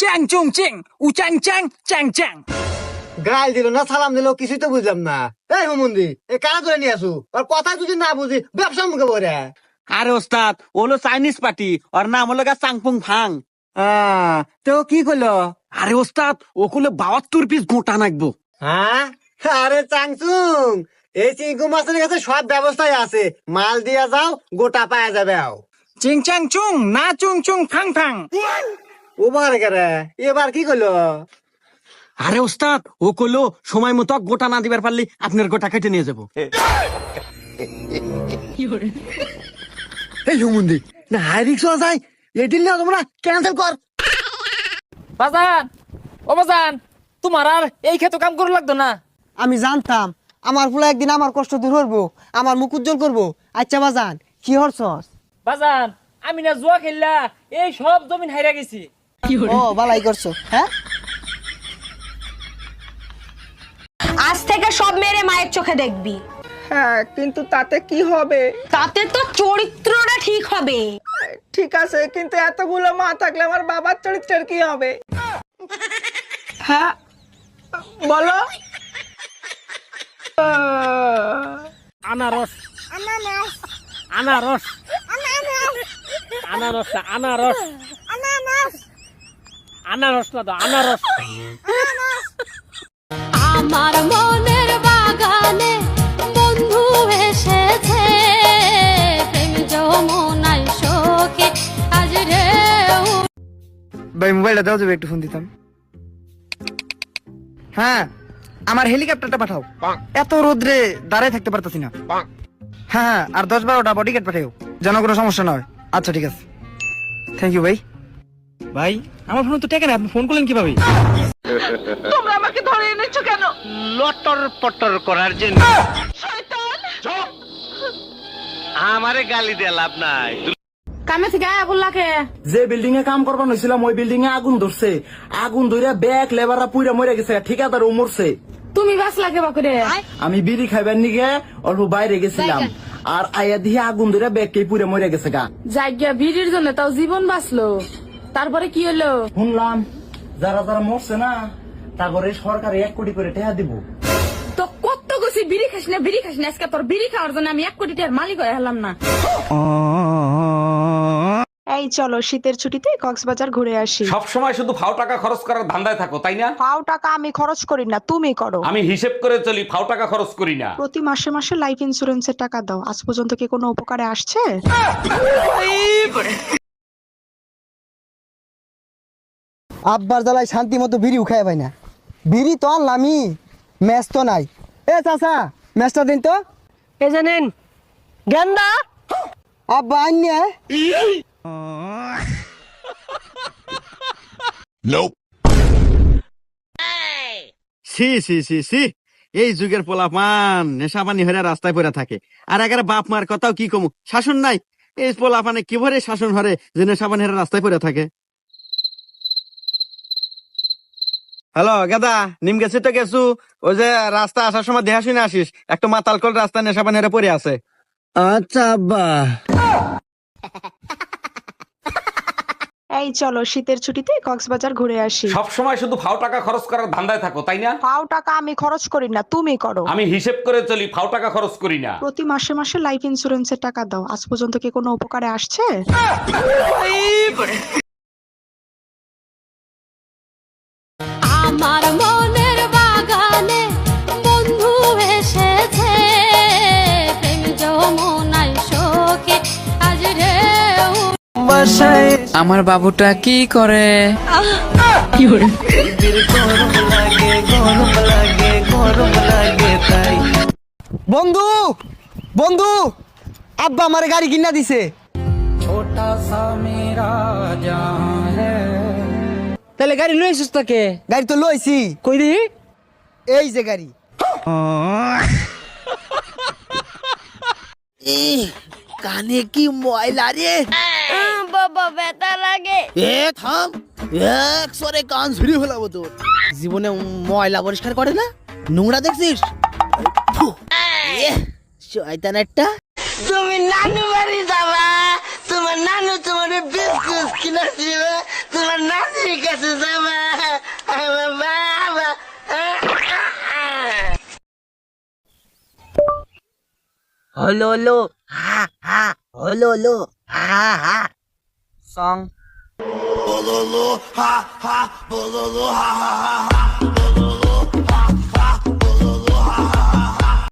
চ্যাং চুং চিং উ চ্যাং চ্যাং চ্যাং চ্যাং। গাল দিল না সালাম দিল কিছুই তো বুঝলাম না। এই হুমন্দি এ কারা করে নিয়ে আসু? আর কথা যদি না বুঝি ব্যবসা মুখে বলে আরে ওস্তাদ ওলো চাইনিজ পার্টি ওর নাম হলো গা চাংপুং ফাং। তো কি করল? আরে ওস্তাদ ও করলে বাহাত্তর পিস গোটা নাকবো। হ্যাঁ আরে চাংচুং এই চিঙ্কু মাছের কাছে সব ব্যবস্থাই আছে। মাল দিয়া যাও গোটা পাওয়া যাবে চিং চ্যাং চুং না চুং চুং ফাং ফাং। ওবার কেরে এবার কি করল? আরে ওস্তাদ ও করল সময় মতো গোটা না দিবার পারলে আপনার গোটা কেটে নিয়ে যাব। এই হুমন্দি না হাই রিক্সা যায় এই দিন না তোমরা ক্যান্সেল কর। বাজান ও বাজান তোমার আর এই ক্ষেত্রে কাম করে লাগতো না? আমি জানতাম আমার ফুলা একদিন আমার কষ্ট দূর করব আমার মুখ উজ্জ্বল করব। আচ্ছা বাজান কি হরছস? বাজান আমি না জুয়া খেললা এই সব জমিন হাইরা গেছি। ও বালাই করছ হ্যাঁ? আজ থেকে সব মেরে মায়ের চোখে দেখবি। হ্যাঁ কিন্তু তাতে কি হবে? তাতে তো চরিত্রটা ঠিক হবে। ঠিক আছে কিন্তু এতগুলো মা থাকলে আমার বাবার চরিত্রের কি হবে? হ্যাঁ বলো। আনারস। আনারস। আনারস আনারস আনারস। না তো আনারস। আমার মনের বাগানে বন্ধু এসেছে প্রেম যমুনাই শোকে আজ রে ভাই মোবাইলটা দাও যাবে একটু ফোন দিতাম। হ্যাঁ আমার হেলিকপ্টারটা পাঠাও। এত রোদ্রে দাঁড়ায় থাকতে পারতাছি না। হ্যাঁ হ্যাঁ আর দশ বারোটা বডিগার্ড পাঠাও যেন কোনো সমস্যা না হয়। আচ্ছা ঠিক আছে। থ্যাংক ইউ ভাই। ভাই আমার ফোন তো টেকে না আপনি ফোন করলেন কীভাবে? তোমরা আমাকে ধরে এনেছো কেন? লটর পটর করার জন্য। আমারে গালি দিয়ে লাভ নাই। কামে থেকে আয়া বললাকে যে বিল্ডিং এ কাম করবার হয়েছিলাম ওই বিল্ডিং এ আগুন ধরছে। আগুন ধরে ব্যাগ লেবাররা পুইরা মরে গেছে ঠিকাদার ও মরছে। তুমি বাস লাগে বাকুরে আমি বিড়ি খাইবার নিগে অল্প বাইরে গেছিলাম। আর আয়া দিয়ে আগুন ধরে ব্যাগ কে পুইরা মরে গেছে গা। জায়গা ভিড়ির জন্য তাও জীবন বাঁচলো। তারপরে কি হলো? শুনলাম যারা যারা মরছে না তারপরে সরকারে এক কোটি করে টাকা দিব। তো কত গেছি বিড়ি খাস না বিড়ি খাস না আজকে তোর বিড়ি খাওয়ার জন্য আমি এক কোটি টাকার মালিক হয়ে হলাম না। এই চলো শীতের ছুটিতে কক্সবাজার ঘুরে আসি। সব সময় শুধু ফাও টাকা খরচ করার ধান্দায় থাকো তাই না? ফাও টাকা আমি খরচ করি না তুমি করো। আমি হিসেব করে চলি ফাও টাকা খরচ করি না। প্রতি মাসে মাসে লাইফ ইন্সুরেন্সের টাকা দাও। আজ পর্যন্ত কি কোনো উপকারে আসছে? আব্বার জ্বালায় শান্তি মতো বিড়ি উখায় পাই না। বিড়ি তো আনলামই ম্যাচ তো নাই। এ চাচা ম্যাচটা দিন তো। এ জানেন গেন্দা। আব্বা আইনে সি সি সি সি। এই যুগের পোলাপান নেশা পানি হয়ে রাস্তায় পড়ে থাকে। আর এগারে বাপ মার কথাও কি কমু? শাসন নাই। এই পোলাপানে কি ভরে শাসন হরে যে নেশা পানি হেরা রাস্তায় পড়ে থাকে? হ্যালো গেদা নিম গেছি তো গেছু। ওই যে রাস্তা আসার সময় দেহা শুনে আসিস একটা মাতাল কল রাস্তায় নেশা পানি হেরা পড়ে আছে। আচ্ছা আব্বা। এই চলো শীতের ছুটিতে কক্সবাজার ঘুরে আসি। সব সময় শুধু ফাও টাকা খরচ করার ধান্দায় থাকো তাই না? পাও টাকা আমি খরচ করি না তুমি করো। আমি হিসেব করে চলি ফাও টাকা খরচ করি না। প্রতি মাসে মাসে লাইফ ইন্সুরেন্সের টাকা দাও। আজ পর্যন্ত কি কোনো উপকারে আসছে? আমার মনের বাগানে বন্ধু এসেছে। প্রেম যমুনাই শোকে আজ রে আমার বাবুটা কি করে? বন্ধু বন্ধু আব্বা আমার গাড়ি কিনা দিছে। তাহলে গাড়ি লই আসিস তাকে? গাড়ি তো লইছি। কই দি এই যে গাড়ি। কানে কি ময়লা রে? বাবা ব্যথা লাগে। এ থাম। এক সরে কান ঝুড়ি ফেলাবো তোর জীবনে ময়লা পরিষ্কার করে না? নোংরা দেখছিস? এ, শয়তান একটা তুমি নানু বাড়ি যাবা। নানু তোমার বিস্কুট কিনা দিবে? তোমার নানির কাছে যাবে। আমার বাবা। হলো হলো। হা হা হলো হলো। হা হা। সং ha ha ha ha ha